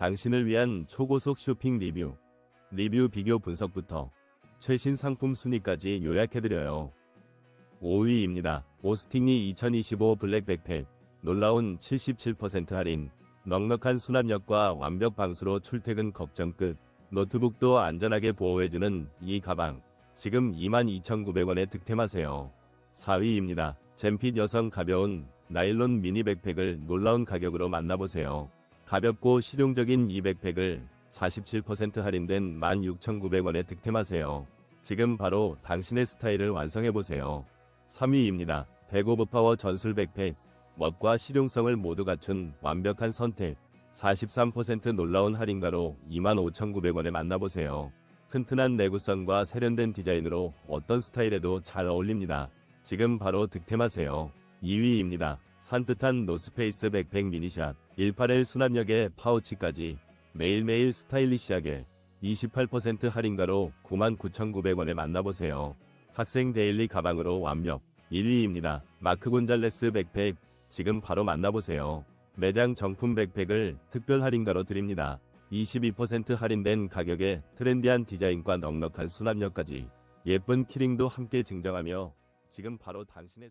당신을 위한 초고속 쇼핑 리뷰, 리뷰 비교 분석부터 최신 상품 순위까지 요약해드려요. 5위입니다. 오스팅리 2025 블랙 백팩. 놀라운 77% 할인. 넉넉한 수납력과 완벽 방수로 출퇴근 걱정 끝. 노트북도 안전하게 보호해주는 이 가방. 지금 22,900원에 득템하세요. 4위입니다. 젠핏 여성 가벼운 나일론 미니 백팩을 놀라운 가격으로 만나보세요. 가볍고 실용적인 이 백팩을 47% 할인된 16,900원에 득템하세요. 지금 바로 당신의 스타일을 완성해보세요. 3위입니다. 백오브 파워 전술 백팩. 멋과 실용성을 모두 갖춘 완벽한 선택. 43% 놀라운 할인가로 25,900원에 만나보세요. 튼튼한 내구성과 세련된 디자인으로 어떤 스타일에도 잘 어울립니다. 지금 바로 득템하세요. 2위입니다. 산뜻한 노스페이스 백팩 미니샷. 18L 수납력의 파우치까지 매일매일 스타일리시하게 28% 할인가로 99,900원에 만나보세요. 학생 데일리 가방으로 완벽. 1위입니다. 마크 곤잘레스 백팩. 지금 바로 만나보세요. 매장 정품 백팩을 특별 할인가로 드립니다. 22% 할인된 가격에 트렌디한 디자인과 넉넉한 수납력까지 예쁜 키링도 함께 증정하며 지금 바로 당신의